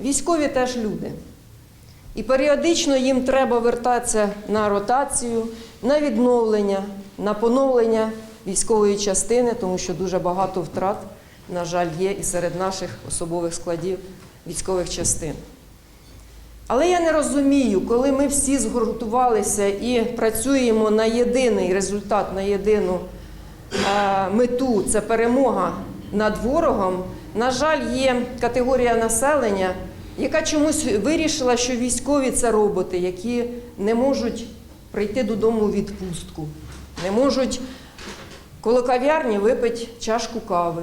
Військові теж люди. І періодично їм треба вертатися на ротацію, на відновлення, на поновлення військової частини, тому що дуже багато втрат, на жаль, є і серед наших особових складів військових частин. Але я не розумію, коли ми всі згуртувалися і працюємо на єдиний результат, на єдину е, мету це перемога над ворогом. На жаль, є категорія населення, яка чомусь вирішила, що військові це роботи, які не можуть прийти додому у відпустку, не можуть коло кав'ярні випити чашку кави.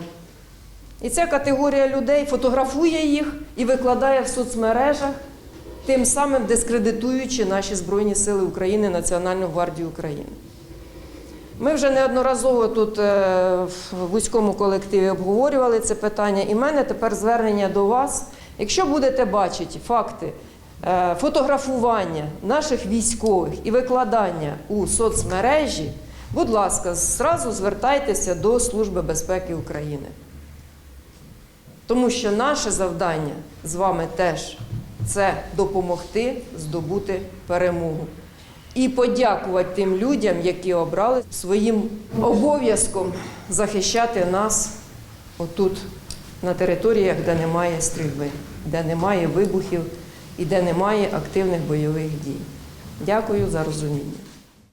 І ця категорія людей фотографує їх і викладає в соцмережах, тим самим дискредитуючи наші Збройні Сили України, Національну гвардію України. Ми вже неодноразово тут е, в вузькому колективі обговорювали це питання, і в мене тепер звернення до вас. Якщо будете бачити факти е, фотографування наших військових і викладання у соцмережі, будь ласка, зразу звертайтеся до Служби безпеки України. Тому що наше завдання з вами теж це допомогти здобути перемогу. І подякувати тим людям, які обрали своїм обов'язком захищати нас отут, на територіях, де немає стрільби, де немає вибухів і де немає активних бойових дій. Дякую за розуміння.